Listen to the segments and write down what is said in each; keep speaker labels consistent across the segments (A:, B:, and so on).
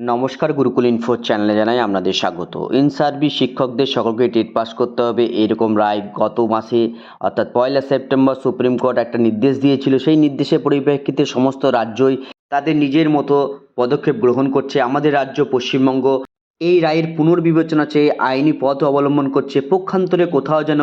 A: নমস্কার গুরুকুল ইনফো চ্যানেলে জানাই আপনাদের স্বাগত। ইন সার্ভিস শিক্ষকদের সকলকে টেট পাস করতে হবে, এরকম রায় গত মাসে, অর্থাৎ পয়লা সেপ্টেম্বর সুপ্রিম কোর্ট একটা নির্দেশ দিয়েছিল, সেই নির্দেশের পরিপ্রেক্ষিতে সমস্ত রাজ্যই তাদের নিজের মতো পদক্ষেপ গ্রহণ করছে। আমাদের রাজ্য পশ্চিমবঙ্গ এই রায়ের পুনর্বিবেচনা চেয়ে আইনি পথ অবলম্বন করছে। পক্ষান্তরে কোথাও যেন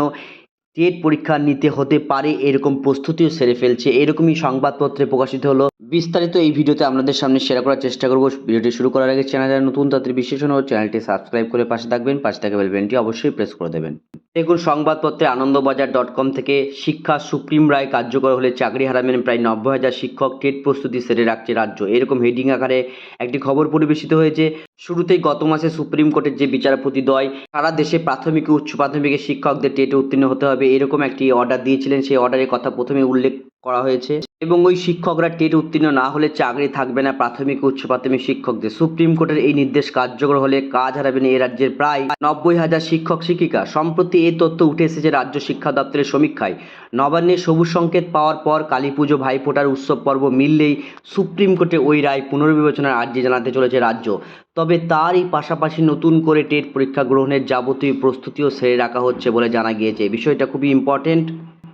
A: টেট পরীক্ষা নিতে হতে পারে, এরকম প্রস্তুতিও সেরে ফেলছে। এরকমই সংবাদপত্রে প্রকাশিত হলো বিস্তারিত এই ভিডিওতে আপনাদের সামনে শেয়ার করার চেষ্টা করব। ভিডিওটি শুরু করার আগে চ্যানেল যারা নতুন, তাদের বিশ্লেষণ ও চ্যানেলটি সাবস্ক্রাইব করে পাশে থাকবেন, পাশে থাকা বেলবেনটি অবশ্যই প্রেস করে দেবেন। দেখুন, সংবাদপত্রে আনন্দবাজার ডট কম থেকে শিক্ষা সুপ্রিম রায় কার্যকর হলে চাকরি হারাবেন প্রায় নব্বই হাজার শিক্ষক। টেট প্রস্তুতি সেরে রাখছে রাজ্য। এরকম হেডিং আকারে একটি খবর পরিবেশিত হয়েছে। শুরুতেই গত মাসে সুপ্রিম কোর্টের যে বিচারপতি দ্বয়, সারা দেশে প্রাথমিক উচ্চ প্রাথমিকের শিক্ষকদের টেটে উত্তীর্ণ হতে হবে। এরকম একটি অর্ডার দিয়েছিলেন। সেই অর্ডারের কথা প্রথমে উল্লেখ করা হয়েছে। এবং ওই শিক্ষকরা টেট উত্তীর্ণ না হলে চাকরি থাকবে না প্রাথমিক, উচ্চ প্রাথমিক শিক্ষকদের। সুপ্রিম কোর্টের এই নির্দেশ কার্যকর হলে কাজ হারাবেন এ রাজ্যের প্রায় নব্বই হাজার শিক্ষক, শিক্ষিকা। সম্প্রতি এই তথ্য উঠে এসেছে রাজ্য শিক্ষা দপ্তরের সমীক্ষায়। নবান্নে সবুজ সংকেত পাওয়ার পর কালী পুজো, ভাইফোঁটার উৎসব পর্ব মিললেই সুপ্রিম কোর্টে ওই রায় পুনর্বিবেচনার আর্জি জানাতে চলেছে রাজ্য। তবে তারই পাশাপাশি নতুন করে টেট পরীক্ষা গ্রহণের যাবতীয় প্রস্তুতিও সেরে রাখা হচ্ছে বলে জানা গিয়েছে। বিষয়টা খুবই ইম্পর্টেন্ট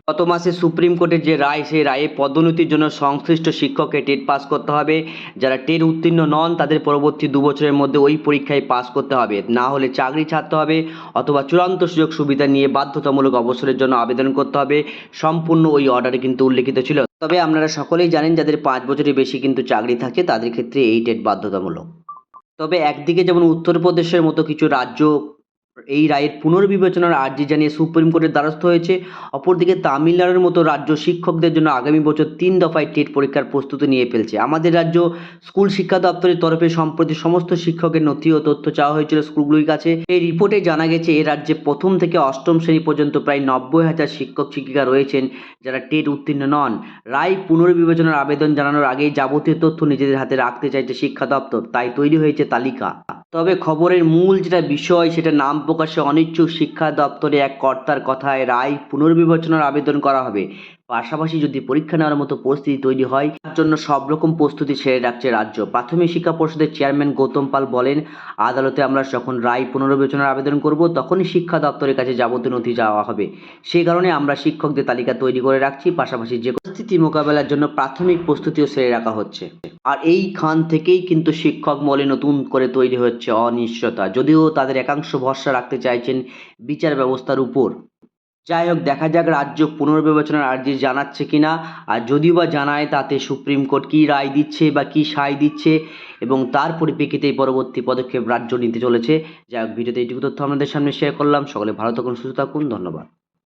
A: গত মাসে সুপ্রিম কোর্টের যে রায়, সেই রায়ে পদোন্নতির জন্য সংশ্লিষ্ট শিক্ষককে টেট পাস করতে হবে। যারা টেট উত্তীর্ণ নন, তাদের পরবর্তী দু বছরের মধ্যে ওই পরীক্ষায় পাস করতে হবে। না হলে চাকরি ছাড়তে হবে অথবা চূড়ান্ত সুযোগ সুবিধা নিয়ে বাধ্যতামূলক অবসরের জন্য আবেদন করতে হবে। সম্পূর্ণ ওই অর্ডারে কিন্তু উল্লেখিত ছিল। তবে আপনারা সকলেই জানেন, যাদের পাঁচ বছরের বেশি কিন্তু চাকরি থাকে, তাদের ক্ষেত্রে এই টেট বাধ্যতামূলক। তবে একদিকে যেমন উত্তরপ্রদেশের মতো কিছু রাজ্য এই রায়ের পুনর্বিবেচনার আর্জি জানিয়ে সুপ্রিম কোর্টের দ্বারস্থ হয়েছে। অপরদিকে তামিলনাড়ুর মতো রাজ্য শিক্ষকদের জন্য আগামী বছর তিন দফায় টেট পরীক্ষার প্রস্তুতি নিয়ে ফেলছে। আমাদের রাজ্য স্কুল শিক্ষা দপ্তরের তরফে সম্প্রতি সমস্ত শিক্ষকের নথি ও তথ্য চাওয়া হয়েছিল স্কুলগুলির কাছে। এই রিপোর্টে জানা গেছে, এ রাজ্যে প্রথম থেকে অষ্টম শ্রেণি পর্যন্ত প্রায় নব্বই হাজার শিক্ষক শিক্ষিকা রয়েছেন যারা টেট উত্তীর্ণ নন। রায় পুনর্বিবেচনার আবেদন জানানোর আগেই যাবতীয় তথ্য নিজেদের হাতে রাখতে চাইছে শিক্ষা দপ্তর। তাই তৈরি হয়েছে তালিকা। তবে খবরের মূল যেটা বিষয়, সেটা নাম প্রকাশে অনিচ্ছুক শিক্ষা দপ্তরে এক কর্তার কথায় রায় পুনর্বিবেচনার আবেদন করা হবে। পাশাপাশি যদি পরীক্ষা নেওয়ার মতো পরিস্থিতি তৈরি হয়, তার জন্য সব রকম প্রস্তুতি সেরে রাখছে রাজ্য। প্রাথমিক শিক্ষা পর্ষদের চেয়ারম্যান গৌতম পাল বলেন, আদালতে আমরা যখন রায় পুনর্বিবেচনার আবেদন করব, তখনই শিক্ষা দপ্তরের কাছে যাবতীয় নথি যাওয়া হবে। সেই কারণে আমরা শিক্ষকদের তালিকা তৈরি করে রাখছি, পাশাপাশি যে পরিস্থিতি মোকাবেলার জন্য প্রাথমিক প্রস্তুতিও সেরে রাখা হচ্ছে। আর এইখান থেকেই কিন্তু শিক্ষক মলে নতুন করে তৈরি হচ্ছে অনিশ্চয়তা, যদিও তাদের একাংশ ভরসা রাখতে চাইছেন বিচার ব্যবস্থার উপর। যাই হোক, দেখা যাক রাজ্য পুনর্বিবেচনার আর্জি জানাচ্ছে কিনা, আর যদিও বা জানায় তাতে সুপ্রিম কোর্ট কী রায় দিচ্ছে বা কী সায় দিচ্ছে, এবং তার পরিপ্রেক্ষিতে পরবর্তী পদক্ষেপ রাজ্য নিতে চলেছে। যাই হোক, ভিডিওতে এইটুকু তথ্য আপনাদের সামনে শেয়ার করলাম। সকলে ভালো থাকুন, সুস্থ থাকুন, ধন্যবাদ।